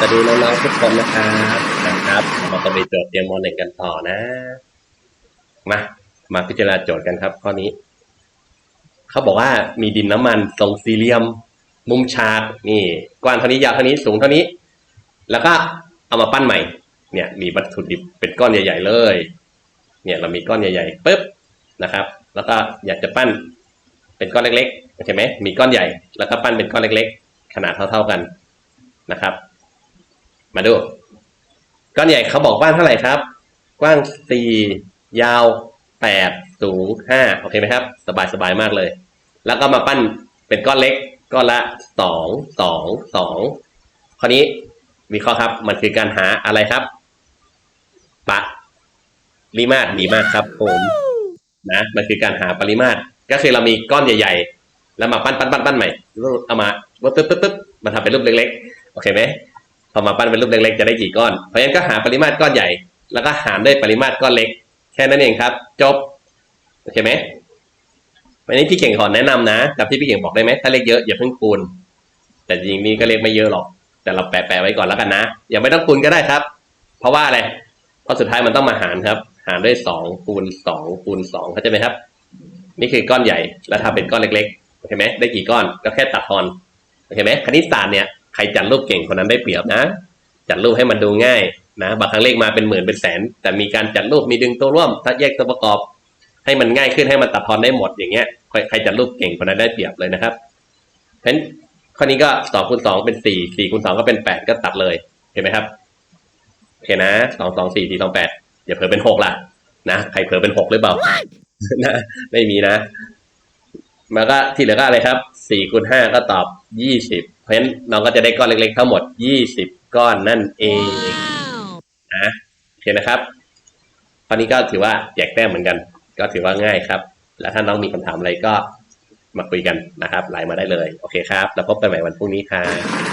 สวัสดีน้องๆทุกคนนะครับนะครับ เราก็ไปโจทย์เตรียมมหนึ่งกันต่อนะ มามาพิจารณาโจทย์กันครับ ข้อนี้ เขาบอกว่ามีดินน้ำมันทรงสี่เหลี่ยม มุมฉากนี่ กว้างเท่านี้ยาวเท่านี้สูงเท่านี้ แล้วก็เอามาปั้นใหม่ เนี่ย มีวัตถุดิบเป็นก้อนใหญ่ ๆ เลย เนี่ยเรามีก้อนใหญ่ๆปุ๊บนะครับ แล้วก็อยากจะปั้นเป็นก้อนเล็กๆโอเคไหมมีก้อนใหญ่ แล้วก็ปั้นเป็นก้อนเล็ก ๆ ขนาดเท่า ๆกันนะครับ มาดู ก้อนใหญ่เขาบอกกว้างเท่าไหร่ครับ กว้างสี่ยาวแปดสูงห้าโอเคไหมครับ สบายสบายมากเลย แล้วก็มาปั้นเป็นก้อนเล็ก ก้อนละสองสองสองข้อนี้วิเคราะห์ครับ มันคือการหาอะไรครับ ปะริมาตรดีมากครับ ผมนะมันคือการหาปริมาตร ก็คือเรามีก้อนใหญ่ ๆ แล้วมาปั้นปั้นปั้นปั้นใหม่เอามาปึ๊บปึ๊บปึ๊บปึ๊บมาทำเป็นรูปเล็กๆ โอเคไหม อมาปั้นเป็นรูปเล็กๆจะได้กี่ก้อน เพราะฉะนั้นก็หาปริมาตรก้อนใหญ่ แล้วก็หารด้วยปริมาตรก้อนเล็ก แค่นั้นเองครับ จบ โอเคไหมวันนี้พี่เก่งขอแนะนำนะกับที่พี่เก่งบอกได้ไหมถ้าเลขเยอะอย่าเพิ่งคูณ แต่จริงนี่ก็เลขไม่เยอะหรอก แต่เราแปะๆไว้ก่อนแล้วกันนะ อย่าไม่ต้องคูณก็ได้ครับ เพราะว่าอะไร เพราะสุดท้ายมันต้องมาหารครับ หารด้วยสองคูณสองคูณสองเข้าใจไหมครับ นี่คือก้อนใหญ่ แล้วทำเป็นก้อนเล็กๆ โอเคไหมได้กี่ก้อน ก็แค่ตัดทอน โอเคไหมคณิตศาสตร์เนี่ย ครจัดรูปเก่งคนนั้นได้เปรียบนะ จัดรูปให้มันดูง่ายนะบางครั้งเลขมาเป็นหมื่นเป็นแสน แต่มีการจัดรูปมีดึงตัวร่วมถ้าแยกตัวประกอบ ให้มันง่ายขึ้นให้มันตัดทอนได้หมดอย่างเงี้ยใครจัดรูปเก่งคนนั้นได้เปรียบเลยนะครับเพราะฉะนั้นข้อนี้ก็สองคูณสองเป็นสี่สี่คูณสองก็เป็นแปดก็ตัดเลยเห็นไหมครับโอเคนะสองสองสี่สี่สองแปดอย่าเผลอเป็นหกล่ะนะใครเผลอเป็นหกหรือเปล่านะไม่มีนะแล้วก็ที่เหลือก็อะไรครับสี่คูณห้าก็ตอบยี่สิบ เพราะฉะนั้นน้องก็จะได้ก้อนเล็ก ๆ ทั้งหมดยี่สิบก้อนนั่นเองนะโอเคนะครับตอนนี้ก็ถือว่าแจกแต้มเหมือนกัน ก็ถือว่าง่ายครับ แล้วถ้าน้องมีคำถามอะไรก็มาคุยกันนะครับไลน์มาได้เลย โอเคครับ แล้วพบกันใหม่วันพรุ่งนี้ครับ